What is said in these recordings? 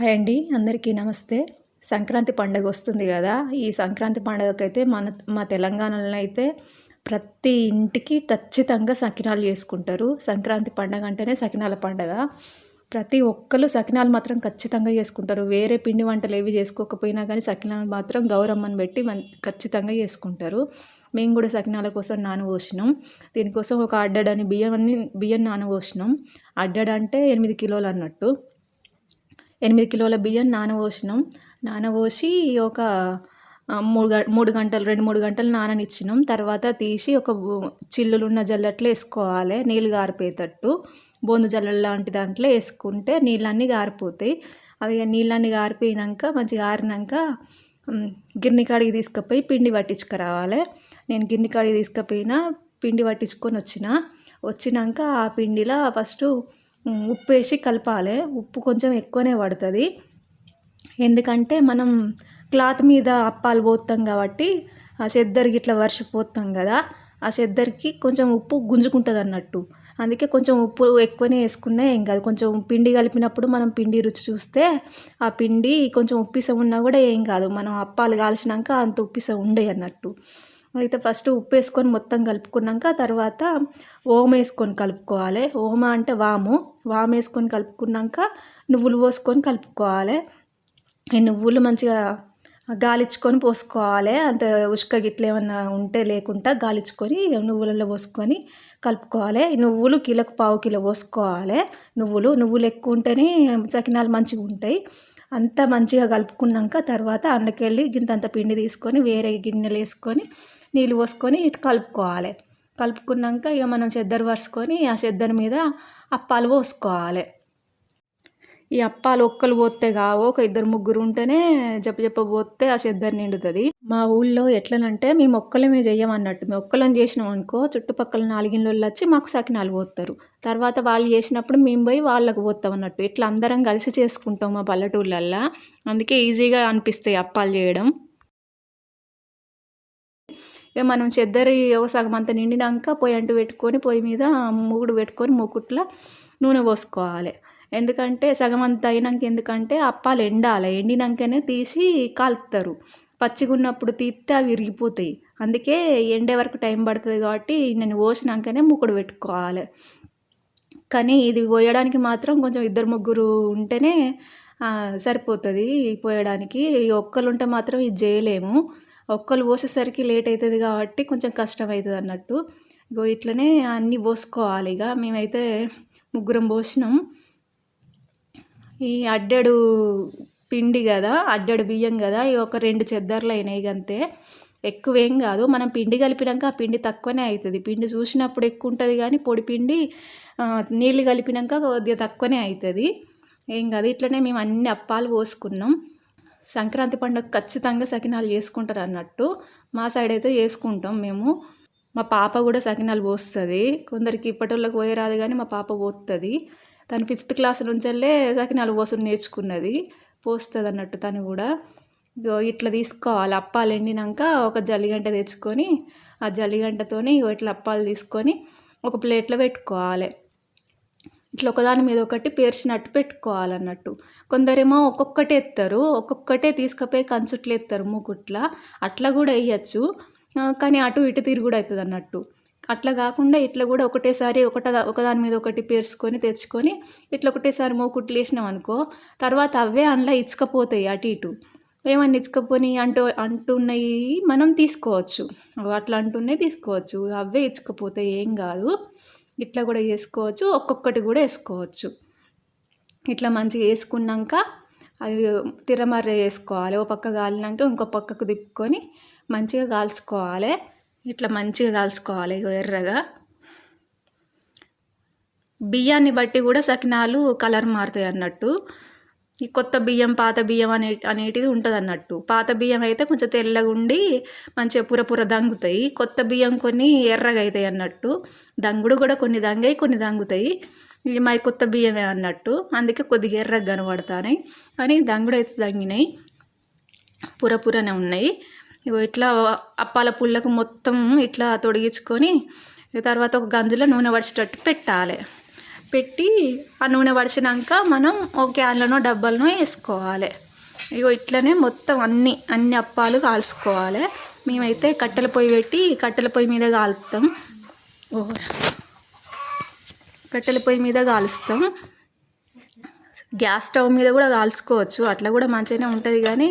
Hi అండి అందరికీ నమస్తే. సంక్రాంతి పండుగ వస్తుంది కదా ఈ సంక్రాంతి పండుగకైతే మన మా తెలంగాణలో అయితే ప్రతి ఇంటికి ఖచ్చితంగా సకినాలు చేసుకుంటారు. సంక్రాంతి పండగ అంటేనే సకినాల పండగ. ప్రతి ఒక్కరు సకినాలు మాత్రం ఖచ్చితంగా చేసుకుంటారు. వేరే పిండి వంటలు ఏవి చేసుకోకపోయినా కానీ సకినాలు మాత్రం గౌరమ్మని పెట్టి మన్ ఖచ్చితంగా చేసుకుంటారు. మేము కూడా సకినాల కోసం నానబోసినాం. దీనికోసం ఒక అడ్డడని బియ్యం అన్ని బియ్యం నానబోసినాం. అడ్డడ అంటే ఎనిమిది కిలోలు అన్నట్టు. ఎనిమిది కిలోల బియ్యం నానబోసినాం. నానబోసి ఒక మూడు గ మూడు గంటలు రెండు మూడు గంటలు నాననిచ్చినాం. తర్వాత తీసి ఒక చిల్లులు ఉన్న వేసుకోవాలి నీళ్ళు గారిపోయేటట్టు. బోందు జల్లలు లాంటి దాంట్లో వేసుకుంటే నీళ్ళన్నీ గారిపోతాయి. అవి నీళ్ళన్నీ గారిపోయినాక మంచిగా ఆరినాక గిన్నె కాడికి తీసుకుపోయి పిండి పట్టించుకురావాలి. నేను గిన్నె కాడికి తీసుకుపోయినా పిండి పట్టించుకొని వచ్చిన. వచ్చినాక ఆ పిండిలో ఫస్ట్ ఉప్పు వేసి కలపాలి. ఉప్పు కొంచెం ఎక్కువనే పడుతుంది. ఎందుకంటే మనం క్లాత్ మీద అప్పాలు పోతాం కాబట్టి ఆ చెద్దరికి ఇట్లా వర్షపోతాం కదా ఆ చెద్దరికి కొంచెం ఉప్పు గుంజుకుంటుంది అన్నట్టు అందుకే కొంచెం ఉప్పు ఎక్కువనే వేసుకున్నా ఏం కాదు. కొంచెం పిండి కలిపినప్పుడు మనం పిండి రుచి చూస్తే ఆ పిండి కొంచెం ఉప్పిసం ఉన్నా కూడా ఏం కాదు. మనం అప్పాలు కాల్చినాక అంత ఉప్పిసం ఉండే అన్నట్టు అయితే ఫస్ట్ ఉప్పు వేసుకొని మొత్తం కలుపుకున్నాక తర్వాత ఓమ వేసుకొని కలుపుకోవాలి. ఓమ అంటే వాము. వాము వేసుకొని కలుపుకున్నాక నువ్వులు పోసుకొని కలుపుకోవాలి. ఈ నువ్వులు మంచిగా గాలిచ్చుకొని పోసుకోవాలి. అంత ఉసుక గిట్ల ఏమన్నా ఉంటే లేకుండా గాలిచ్చుకొని నువ్వులలో పోసుకొని కలుపుకోవాలి. నువ్వులు కిలోకి పావు కిలో పోసుకోవాలి. నువ్వులు నువ్వులు ఎక్కువ ఉంటేనే సకినాలు మంచిగా ఉంటాయి. అంతా మంచిగా కలుపుకున్నాక తర్వాత అందుకెళ్ళి గింతంత పిండి తీసుకొని వేరే గిన్నెలు వేసుకొని నీళ్ళు పోసుకొని కలుపుకోవాలి. కలుపుకున్నాక ఇక మనం చెద్దరు పరుచుకొని ఆ చెద్దరి మీద అప్పాలు పోసుకోవాలి. ఈ అప్పాలు ఒక్కలు పోతే కావు. ఒక ఇద్దరు ముగ్గురు ఉంటేనే చెప్ప చెప్ప పోతే ఆ చెద్దరు నిండుతుంది. మా ఊళ్ళో ఎట్లనంటే మేము ఒక్కలమే చేయమన్నట్టు మేము ఒక్కలం చేసినాం అనుకో చుట్టుపక్కల నాలుగిళ్ళు వచ్చి మాకు సకినాలు పోతారు. తర్వాత వాళ్ళు చేసినప్పుడు మేము పోయి వాళ్ళకు పోతాం అన్నట్టు. ఇట్లా అందరం కలిసి చేసుకుంటాం మా పల్లెటూళ్ళల్లో అందుకే ఈజీగా అనిపిస్తాయి అప్పాలు చేయడం. ఇక మనం చెద్దరి ఒక సగం అంత నిండినాక పొయ్యి అంటు పెట్టుకొని పొయ్యి మీద మూగుడు పెట్టుకొని మూకుట్లో నూనె పోసుకోవాలి. ఎందుకంటే సగం అంత అయినాక ఎందుకంటే అప్పాలు ఎండాలి. ఎండినాకనే తీసి కాలుతారు పచ్చిగా ఉన్నప్పుడు తీస్తే అవి విరిగిపోతాయి. అందుకే ఎండే వరకు టైం పడుతుంది కాబట్టి నేను పోసినాకనే మూకుడు పెట్టుకోవాలి. కానీ ఇది పోయడానికి మాత్రం కొంచెం ఇద్దరు ముగ్గురు ఉంటేనే సరిపోతుంది పోయడానికి. ఒక్కరు ఉంటే మాత్రం ఇది చేయలేము. ఒక్కరు పోసేసరికి లేట్ అవుతుంది కాబట్టి కొంచెం కష్టం అవుతుంది అన్నట్టు. ఇగో ఇట్లనే అన్నీ పోసుకోవాలి. ఇక మేమైతే ముగ్గురం పోసినాం. ఈ అడ్డడు పిండి కదా అడ్డడు బియ్యం కదా ఇవి ఒక రెండు చెద్దర్లు అయినాయి అంతే ఎక్కువ ఏం కాదు మనం పిండి కలిపినాక ఆ పిండి తక్కువనే అవుతుంది. పిండి చూసినప్పుడు ఎక్కువ ఉంటుంది కానీ పొడి పిండి నీళ్ళు కలిపినాక కొద్దిగా తక్కువనే అవుతుంది. ఏం కాదు ఇట్లనే మేము అన్ని అప్పాలు పోసుకున్నాం. సంక్రాంతి పండుగ ఖచ్చితంగా సకినాలు చేసుకుంటారు అన్నట్టు మా సైడ్ అయితే చేసుకుంటాం మేము. మా పాప కూడా సకినాలు పోస్తుంది. కొందరికి ఇప్పటిళ్ళకి పోయరాదు కానీ మా పాప పోస్తుంది తను ఫిఫ్త్ క్లాస్ నుంచెల్లే సకినాలు పోసుడు నేర్చుకున్నది. పోస్తుంది అన్నట్టు తను కూడా. ఇట్లా తీసుకోవాలి. అప్పాలు ఎండినాక ఒక జల్లిగంట తెచ్చుకొని ఆ జల్లిగంటతోని ఇట్లా అప్పాలు తీసుకొని ఒక ప్లేట్లో పెట్టుకోవాలి. ఇట్లా ఒకదాని మీద ఒకటి పేర్చినట్టు పెట్టుకోవాలన్నట్టు. కొందరేమో ఒక్కొక్కటే ఎత్తారు ఒక్కొక్కటే తీసుకుపోయి కంచుట్లు ఎత్తారు మూకుట్ల. అట్లా కూడా వేయచ్చు కానీ అటు ఇటు తిరుగుడు అవుతుంది అన్నట్టు. అట్లా కాకుండా ఇట్లా కూడా ఒకటేసారి ఒకట ఒకదాని మీద ఒకటి పేర్చుకొని తెచ్చుకొని ఇట్లా ఒకటేసారి మూకుట్లు వేసినాం అనుకో తర్వాత అవే అందులో ఇచ్చుకపోతాయి అటు ఇటు. ఏమన్నా ఇచ్చుకపోని అంటూ అంటున్నాయి మనం తీసుకోవచ్చు. అట్లా అంటున్నాయి తీసుకోవచ్చు. అవే ఇచ్చుకపోతాయి ఏం కాదు. ఇట్లా కూడా వేసుకోవచ్చు ఒక్కొక్కటి కూడా వేసుకోవచ్చు. ఇట్లా మంచిగా వేసుకున్నాక అది తిరమర్ర వేసుకోవాలి ఓ పక్క కాలినాక ఇంకో పక్కకు తిప్పుకొని మంచిగా కాల్చుకోవాలి. ఇట్లా మంచిగా కాల్చుకోవాలి ఎర్రగా. బియ్యాన్ని బట్టి కూడా సకినాలు కలర్ మారుతాయి అన్నట్టు. ఈ కొత్త బియ్యం పాత బియ్యం అనే అనేటిది ఉంటుంది అన్నట్టు పాత బియ్యం అయితే కొంచెం తెల్లగా ఉండి మంచిగా పుర పుర దంగుతాయి. కొత్త బియ్యం కొన్ని ఎర్రగా అవుతాయి అన్నట్టు. దంగుడు కూడా కొన్ని దంగాయి కొన్ని దంగుతాయి. ఇవి మా కొత్త బియ్యమే అన్నట్టు. అందుకే కొద్దిగా ఎర్రగా కనబడతాయి కానీ దంగుడు అయితే దంగినాయి పూర పురనే ఉన్నాయి ఇగో ఇట్లా అప్పాల పుల్లకు మొత్తం ఇట్లా తొడిగించుకొని తర్వాత ఒక గంజులో నూనె పడిచేటట్టు పెట్టాలి. పెట్టి ఆ నూనె పడిచినాక మనం ఓ క్యాన్లోనో డబ్బాలనో వేసుకోవాలి. ఇగో ఇట్లనే మొత్తం అన్ని అన్ని అప్పాలు కాల్చుకోవాలి. మేమైతే కట్టెల పొయ్యి పెట్టి కట్టెల పొయ్యి మీద కాలుస్తాం ఓహ్ కట్టెల పొయ్యి మీద కాలుస్తాం గ్యాస్ స్టవ్ మీద కూడా కాల్చుకోవచ్చు. అట్లా కూడా మంచిగానే ఉంటుంది కానీ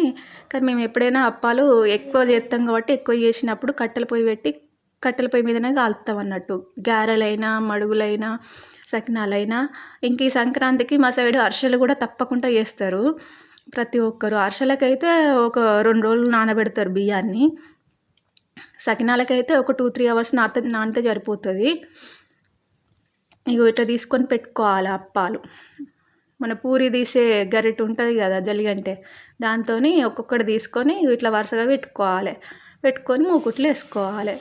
కానీ మేము ఎప్పుడైనా అప్పాలు ఎక్కువ చేస్తాం కాబట్టి ఎక్కువ చేసినప్పుడు కట్టెల పొయ్యి పెట్టి కట్టెల పొయ్యి మీదనే కాలుస్తాం అన్నట్టు. గారెలైనా మడుగులైనా సకినాలైనా. ఇంక ఈ సంక్రాంతికి మా సైడ్ అరిసెలు కూడా తప్పకుండా చేస్తారు. ప్రతి ఒక్కరు అరిసెలకైతే ఒక రెండు రోజులు నానబెడతారు బియ్యాన్ని. సకినాలకైతే ఒక టూ త్రీ అవర్స్ నానితే నానితే సరిపోతుంది. ఇగో ఇట్లా తీసుకొని పెట్టుకోవాలి అప్పాలు. మన పూరి తీసే గరిటె ఉంటుంది కదా జల్లిగంటే దాంతో ఒక్కొక్కటి తీసుకొని ఇట్లా వరుసగా పెట్టుకోవాలి. పెట్టుకొని మూకుట్లు వేసుకోవాలి.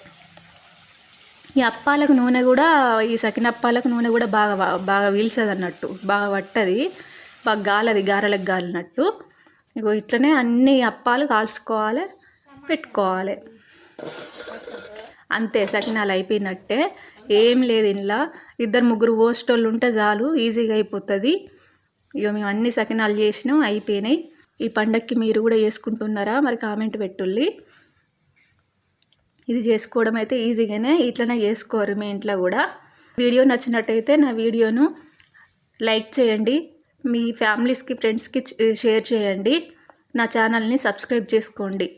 ఈ అప్పాలకు నూనె కూడా ఈ సకినప్పాలకు నూనె కూడా బాగా బాగా వీల్చదు అన్నట్టు. బాగా పట్టది. బాగా గాలది గారెలకు గాలినట్టు. ఇగో ఇట్లనే అన్ని అప్పాలు కాల్చుకోవాలి పెట్టుకోవాలి. అంతే సకినాలు అయిపోయినట్టే. ఏం లేదు ఇంట్లో. ఇద్దరు ముగ్గురు హోస్టోళ్ళు ఉంటే చాలు ఈజీగా అయిపోతుంది. ఇక మేము అన్ని సకినాలు చేసినాం అయిపోయినాయి. ఈ పండక్కి మీరు కూడా చేసుకుంటున్నారా? మరి కామెంట్ పెట్టుల్లి. ఇది చేసుకోవడం అయితే ఈజీగానే ఇట్లనే చేసుకోరు మీ ఇంట్లో కూడా. వీడియో నచ్చినట్టయితే నా వీడియోను లైక్ చేయండి. మీ ఫ్యామిలీస్కి ఫ్రెండ్స్కి షేర్ చేయండి. నా ఛానల్ని సబ్స్క్రైబ్ చేసుకోండి.